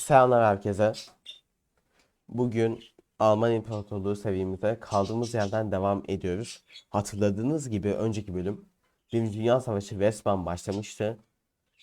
Selamlar herkese. Bugün Alman İmparatorluğu seviyemize kaldığımız yerden devam ediyoruz. Hatırladığınız gibi önceki bölüm Birinci Dünya Savaşı resmen başlamıştı.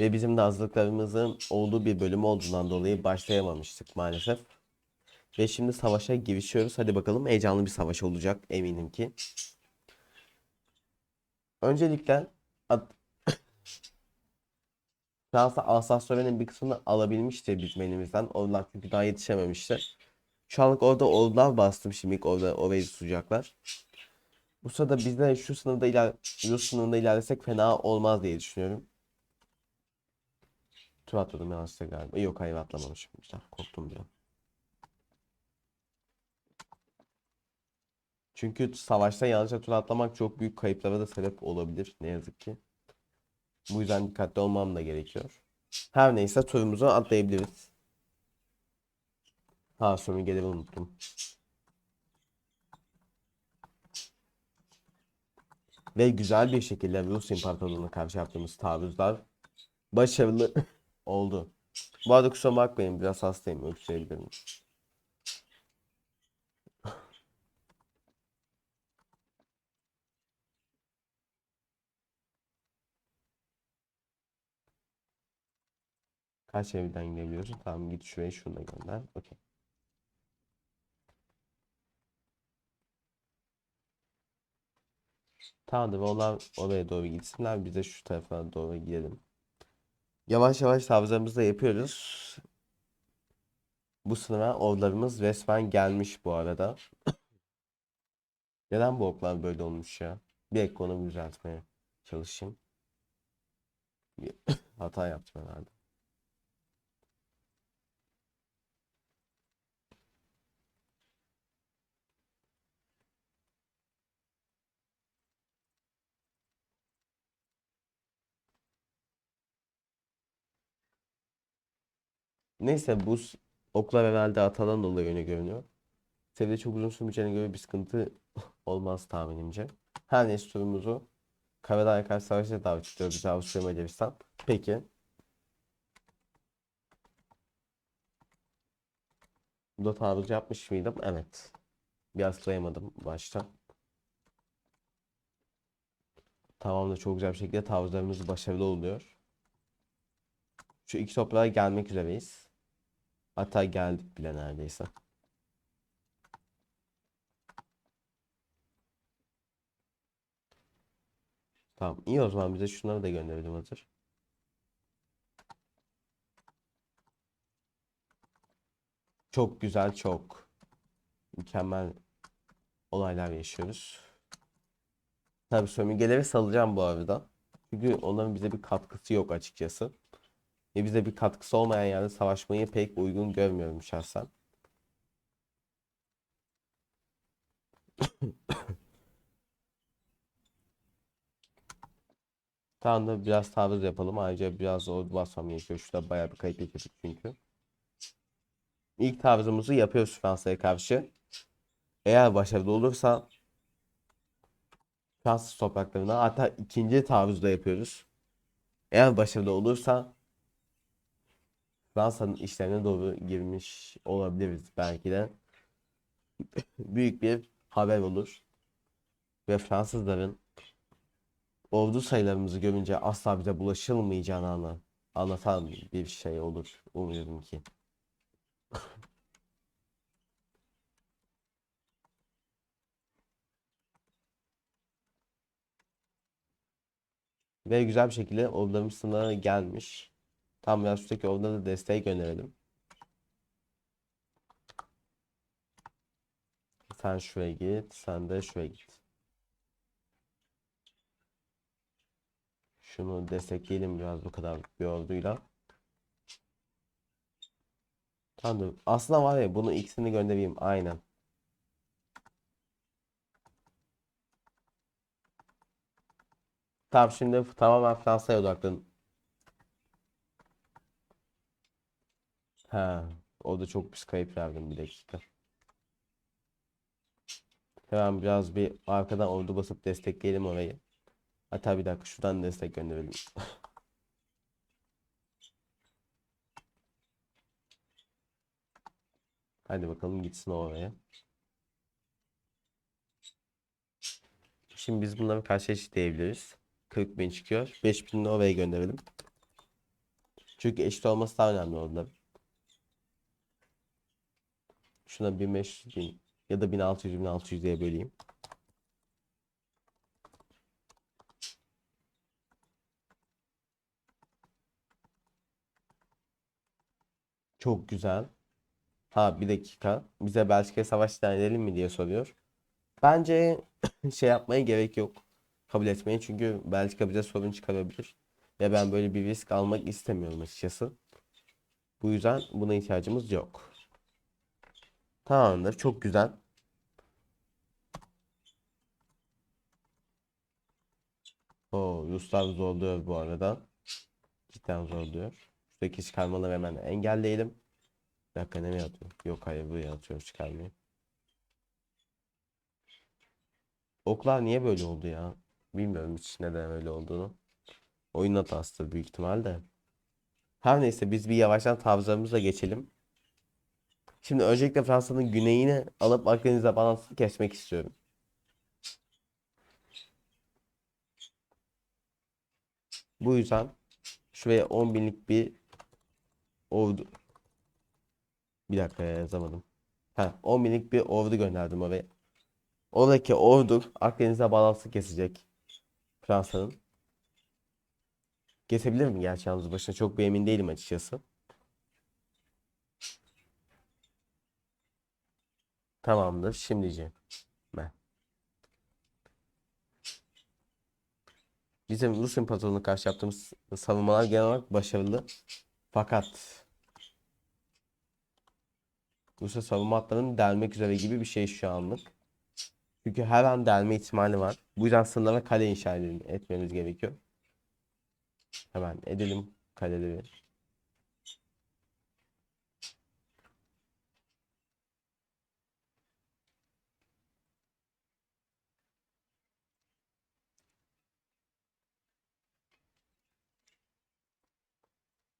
Ve bizim de hazırlıklarımızın olduğu bir bölüm olduğundan dolayı başlayamamıştık maalesef. Ve şimdi savaşa girişiyoruz. Hadi bakalım heyecanlı bir savaş olacak eminim ki. Öncelikle Fransa Alsas-Lorraine'in bir kısmını alabilmişti bizim elimizden. Onlar çünkü daha yetişememişti. Şu anlık orada ordular bastım şimdilik orada orayı tutacaklar. Bu sırada biz de şu sınırda iler Rus sınırında ilerlesek fena olmaz diye düşünüyorum. Tur atladım yanlışlıkla galiba. Yok hayır atlamamışım. Güzel, korktum bir an. Çünkü savaşta yanlışa tur atlamak çok büyük kayıplara da sebep olabilir ne yazık ki. Bu yüzden dikkatli olmam da gerekiyor. Her neyse turumuzu atlayabiliriz. Ha sömürgeleri unuttum. Ve güzel bir şekilde Rus İmparatorluğu'na karşı yaptığımız taarruzlar başarılı oldu. Bu arada kusura bakmayın biraz hastayım öksürebilirim. Kaç evden gidebiliyorsun? Tamam git şuraya şunu da gönder. Okey. Tamamdır. Onlar oraya doğru gitsinler. Biz de şu tarafa doğru gidelim. Yavaş yavaş taarruzlarımızı da yapıyoruz. Bu sınıra ordularımız resmen gelmiş bu arada. Neden bu oklar böyle olmuş ya? Bir onu düzeltmeye çalışayım. Hata yaptım herhalde. Neyse bu oklar herhalde hatadan dolayı öyle görünüyor. Sevde çok uzun sürmeyeceğine göre bir sıkıntı olmaz tahminimce. Her neyse turumuzu Karadağ'a karşı savaşa davet ediyor bizi Avusturya Macaristan. Peki. Burada taarruz yapmış mıydım? Evet. Biraz sayamadım başta. Tamamdır çok güzel bir şekilde taarruzlarımız başarılı oluyor. Şu iki toprağa gelmek üzereyiz. Hatta geldik bile neredeyse. Tamam iyi o zaman bize şunları da gönderelim hazır. Çok güzel çok mükemmel olaylar yaşıyoruz. Tabii sömürgeleri salacağım bu arada. Çünkü onların bize bir katkısı yok açıkçası. Ve bize bir katkısı olmayan yerde savaşmayı pek uygun görmüyorum şahsen. Tamam da biraz taarruz yapalım. Ayrıca biraz ordu basmam gerekiyor. Şurada bayağı bir kayıp yaşadık çünkü. İlk taarruzumuzu yapıyoruz Fransa'ya karşı. Eğer başarılı olursa Fransız topraklarına hatta ikinci taarruzda yapıyoruz. Eğer başarılı olursa Fransa'nın işlerine doğru girmiş olabiliriz belki de. Büyük bir haber olur. Ve Fransızların ordu sayılarımızı görünce asla bize bulaşılmayacağını anla- anlatan bir şey olur. Umuyorum ki. Ve güzel bir şekilde ordularımız sınırına gelmiş. Tam biraz şuradaki ordulara da desteği gönderelim. Sen şuraya git, sen de şuraya git. Şunu destekleyelim biraz bu kadar bir orduyla. Tamam. Aslında var ya bunu ikisini göndereyim aynen. Tamam şimdi tamamen Fransa'ya odaklan. Ha, o da çok pis kayıp verdim bir dakika. Hemen biraz bir arkadan ordu basıp destekleyelim orayı. Hatta bir dakika şuradan destek gönderelim. Hadi bakalım gitsin oraya. Şimdi biz bunları karşı eşitleyebiliriz. 40 bin çıkıyor. 5 binini oraya gönderelim. Çünkü eşit olması daha önemli orada. Şuna 1500 bin ya da 1600 1600 diye böleyim. Çok güzel. Ha bir dakika. Bize Belçika savaş ilan edelim mi diye soruyor. Bence şey yapmaya gerek yok. Kabul etmeyi çünkü Belçika bize sorun çıkarabilir. Ve ben böyle bir risk almak istemiyorum açıkçası. Bu yüzden buna ihtiyacımız yok. Tamamdır. Çok güzel. Oo, Ruslar zorluyor bu arada. Cidden zorluyor. Şuradaki çıkarmaları hemen engelleyelim. Bir dakika nereye atıyor? Yok hayır buraya atıyor çıkarmayı. Oklar niye böyle oldu ya? Bilmiyorum hiç neden öyle olduğunu. Oyun hatasıdır büyük ihtimalle. Her neyse biz bir yavaştan taarruzlarımıza geçelim. Şimdi öncelikle Fransa'nın güneyini alıp Akdeniz'e balansını kesmek istiyorum. Bu yüzden şuraya 10 binlik bir ordu bir dakika ya, yazamadım. Ha 10 binlik bir ordu gönderdim oraya. Oradaki ordu Akdeniz'e bağlantısı kesecek Fransa'nın. Kesebilir mi gerçi yalnız başına çok bir emin değilim açıkçası. Tamamdır şimdici. Ben. Bizim Rus İmparatorluğu'na karşı yaptığımız savunmalar genel olarak başarılı. Fakat Rusya savunma hatlarını delmek üzere gibi bir şey şu anlık. Çünkü her an delme ihtimali var. Bu yüzden sınırlara kale inşa edelim, etmemiz gerekiyor. Hemen edelim kaleleri.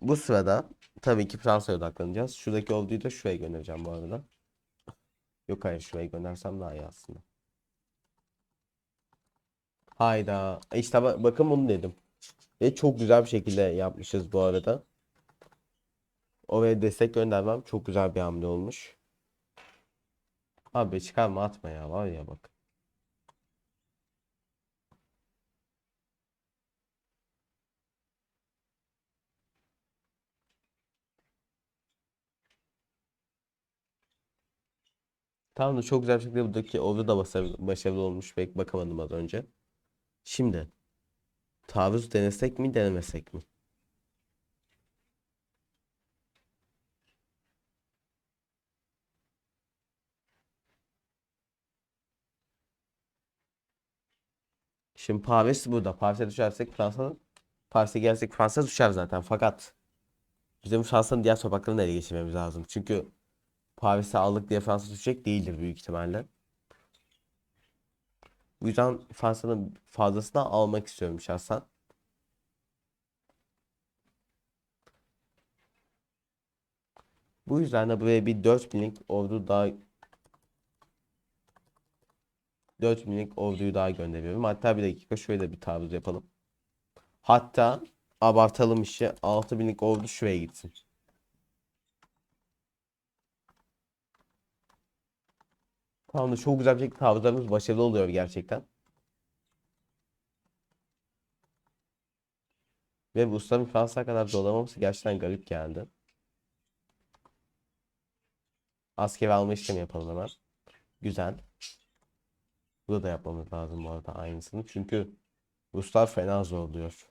Bu sırada tabii ki Fransa'ya odaklanacağız. Şuradaki orduyu da şuraya göndereceğim bu arada. Yok hayır şuraya göndersem daha iyi aslında. Hayda. İşte ba- bakın bunu dedim. Ve çok güzel bir şekilde yapmışız bu arada. Oraya destek göndermem çok güzel bir hamle olmuş. Abi çıkarma atma ya var ya bak. Tamam da çok güzel bir şekilde buradaki ordu da başarılı olmuş. Pek bakamadım az önce. Şimdi taarruz denesek mi denemesek mi? Şimdi Paris burada. Paris'e düşersek Fransa'nın Paris'e gelsek Fransa düşer zaten. Fakat bizim Fransa'nın diğer topraklarını ele geçirmemiz lazım. Çünkü Paris'e aldık diye Fransa düşecek değildir büyük ihtimalle. Bu yüzden Fransa'nın fazlasını almak istiyorum şahsen. Bu yüzden de buraya bir 4000'lik ordu daha 4000'lik orduyu daha gönderiyorum. Hatta bir dakika şöyle bir taarruz yapalım. Hatta abartalım işi 6000'lik ordu şuraya gitsin. Tamam da çok güzel bir şekilde taarruzlarımız başarılı oluyor gerçekten. Ve Rusların Fransa'ya kadar zorlamaması gerçekten garip geldi. Askeri alma işlemi yapalım hemen. Güzel. Burada da yapmamız lazım bu arada aynısını. Çünkü Ruslar fena zorluyor.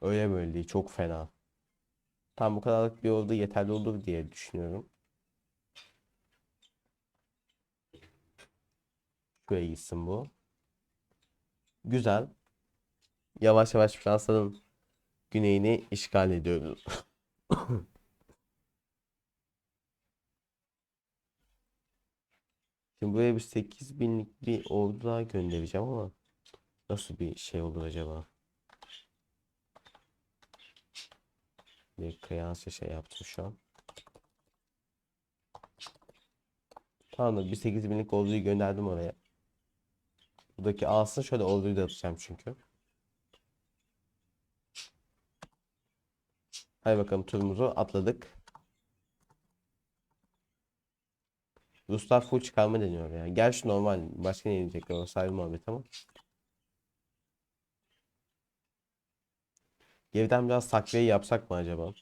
Öyle böyle değil. Çok fena. Tam bu kadarlık bir ordu yeterli olur diye düşünüyorum. Şuraya gitsin bu. Güzel. Yavaş yavaş Fransa'nın güneyini işgal ediyoruz. Şimdi buraya bir 8000'lik bir ordu daha göndereceğim ama nasıl bir şey olur acaba? Bir kıyasça şey yaptım şu an. Tamamdır. Bir 8 binlik orduyu gönderdim oraya. Buradaki alsın şöyle orduyu da atacağım çünkü. Hadi bakalım turumuzu atladık. Ruslar full çıkarma deniyor ya. Gerçi normal. Başka ne yenecekler o sahibi muhabbet ama. Geriden biraz takviye yapsak mı acaba?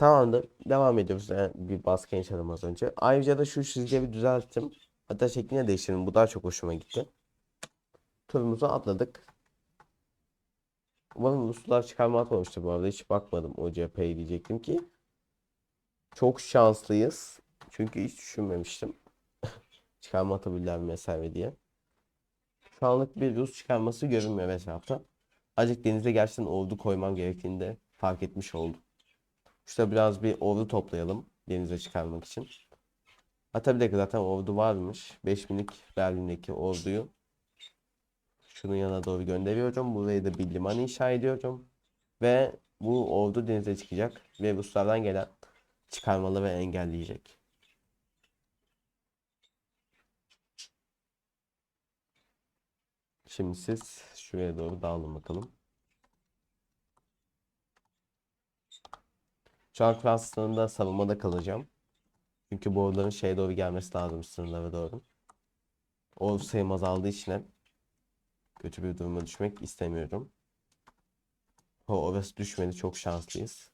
Tamamdır. Devam ediyoruz. Yani bir baskı yaşadım az önce. Ayrıca da şu çizgiyi düzelttim. Hatta şeklini değiştirdim. Bu daha çok hoşuma gitti. Turumuzu atladık. Umarım Ruslar çıkarma atmamıştır bu arada. Hiç bakmadım o cepheye diyecektim ki. Çok şanslıyız. Çünkü hiç düşünmemiştim. çıkarma atabilirler mi vesaire diye. Şu anlık bir Rus çıkarması görünmüyor etrafta. Azıcık denize gerçekten ordu koymam gerektiğini de fark etmiş oldum. İşte biraz bir ordu toplayalım denize çıkarmak için. Dakika zaten ordu varmış. 5000'lik Berlin'deki orduyu şunun yanına doğru gönderiyorum. Buraya da bir liman inşa ediyorum. Ve bu ordu denize çıkacak ve Ruslardan gelen çıkarmaları engelleyecek. Şimdi siz şuraya doğru dağılın bakalım. Şu an Fransız sınırında savunmada kalacağım. Çünkü bu orduların şeye doğru gelmesi lazım sınırlara doğru. Ordu sayım azaldığı için kötü bir duruma düşmek istemiyorum. O orası düşmedi çok şanslıyız.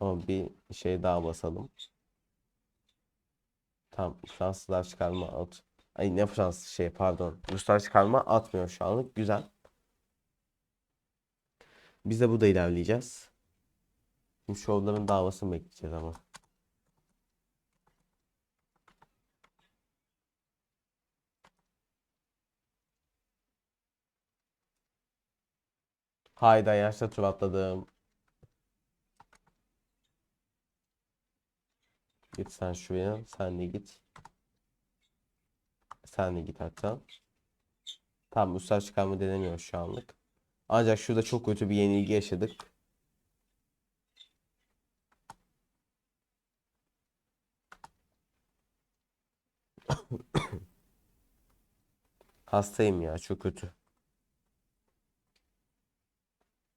Ama bir şey daha basalım. Tam Fransızlar çıkarma at. Ay ne Fransız şey pardon. Ruslar çıkarma atmıyor şu anlık. Güzel. Biz de burada ilerleyeceğiz. Şimdi şu onların davasını bekleyeceğiz ama. Hayda yaşta tur atladım. Git sen şuraya. Sen de git. Sen de git hatta. Tamam Ruslar çıkarma denemiyor şu anlık. Ancak şurada çok kötü bir yenilgi yaşadık. Hastayım ya çok kötü.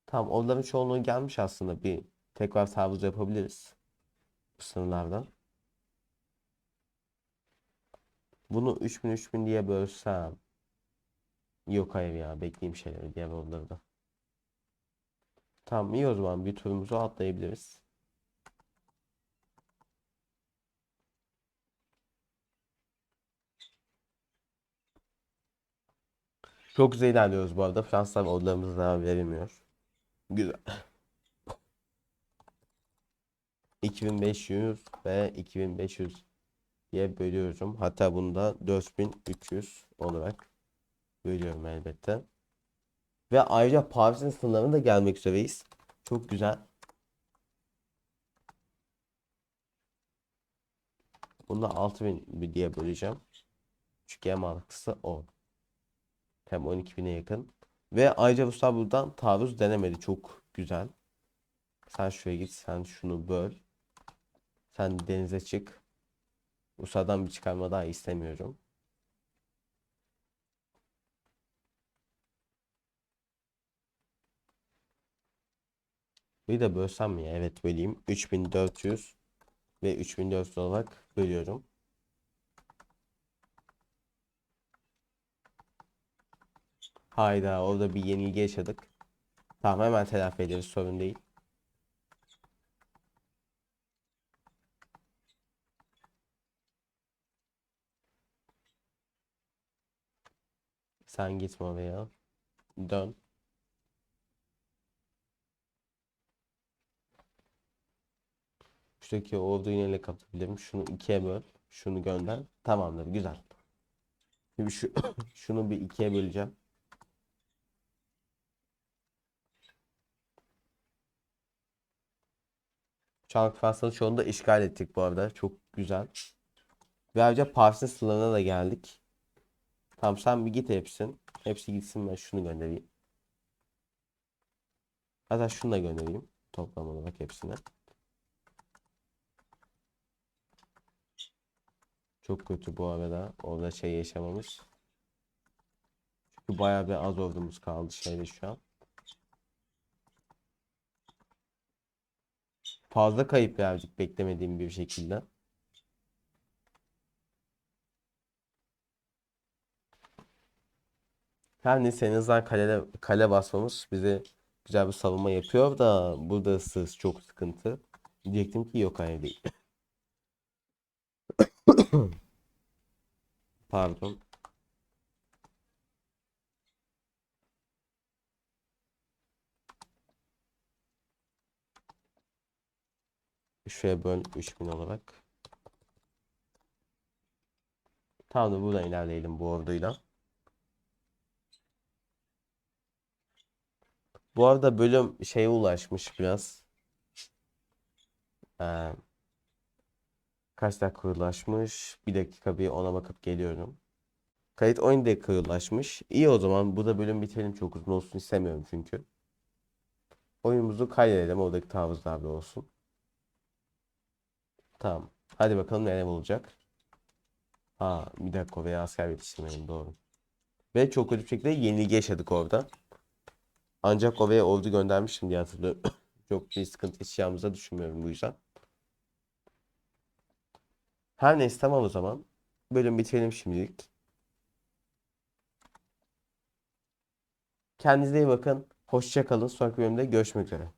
Tamam onların çoğunluğu gelmiş aslında bir tekrar taarruz yapabiliriz. Bu sınırlardan. Bunu 3000 3000 diye bölsem. Yok hayır ya bekleyeyim şeyleri diğer onları da. Tamam iyi o zaman bir turumuzu atlayabiliriz. Çok güzel ilerliyoruz bu arada. Fransızlar ordularımıza zarar verilmiyor. Güzel. 2500 ve 2500 diye bölüyorum. Hatta bunu da 4300 olarak bölüyorum elbette. Ve ayrıca Paris'in sınırlarına da gelmek üzereyiz. Çok güzel. Bunu da 6000 diye böleceğim. Çünkü en mantıklısı o. Hem 12.000'e yakın. Ve ayrıca Ruslar buradan taarruz denemedi. Çok güzel. Sen şuraya git. Sen şunu böl. Sen denize çık. Ruslardan bir çıkarma daha istemiyorum. Bir de bölsem mi ya? Evet böleyim. 3400 ve 3400 olarak bölüyorum. Hayda orada bir yenilgi yaşadık. Tamam hemen telafi ederiz sorun değil. Sen gitme oraya. Dön. Şuradaki orduyu neyle kapatabilirim? Şunu ikiye böl. Şunu gönder. Tamamdır. Güzel. Şimdi şu şunu bir ikiye böleceğim. Çanak Fransa'nın çoğunu da işgal ettik bu arada. Çok güzel. Ve ayrıca Paris'in sınırına da geldik. Tamam sen bir git hepsin. Hepsi gitsin ben şunu göndereyim. Hatta şunu da göndereyim. Toplam olarak hepsine. Çok kötü bu arada. Orada şey yaşamamız. Çünkü bayağı bir az ordumuz kaldı şeyde şu an. Fazla kayıp verdik beklemediğim bir şekilde. Her neyse en azından kale, kale basmamız bize güzel bir savunma yapıyor da burada sız çok sıkıntı. Diyecektim ki yok hayır değil. Pardon. Şuraya böl 3000 olarak. Tamam da buradan ilerleyelim bu orduyla. Bu arada bölüm şeye ulaşmış biraz. Ee, kaç dakika? Bir dakika bir ona bakıp geliyorum. Kayıt 10 dakika ulaşmış. İyi o zaman bu da bölüm bitirelim çok uzun olsun istemiyorum çünkü. Oyunumuzu kaydedelim oradaki taarruzlarda olsun. Tamam. Hadi bakalım neler olacak. Ha bir dakika oraya asker yetiştirmedim doğru. Ve çok kötü bir şekilde yenilgi yaşadık orada. Ancak oraya ordu göndermiştim diye hatırlıyorum. Çok bir sıkıntı yaşayacağımızı düşünmüyorum bu yüzden. Her neyse tamam o zaman. Bölüm bitirelim şimdilik. Kendinize iyi bakın. Hoşça kalın. Sonraki bölümde görüşmek üzere.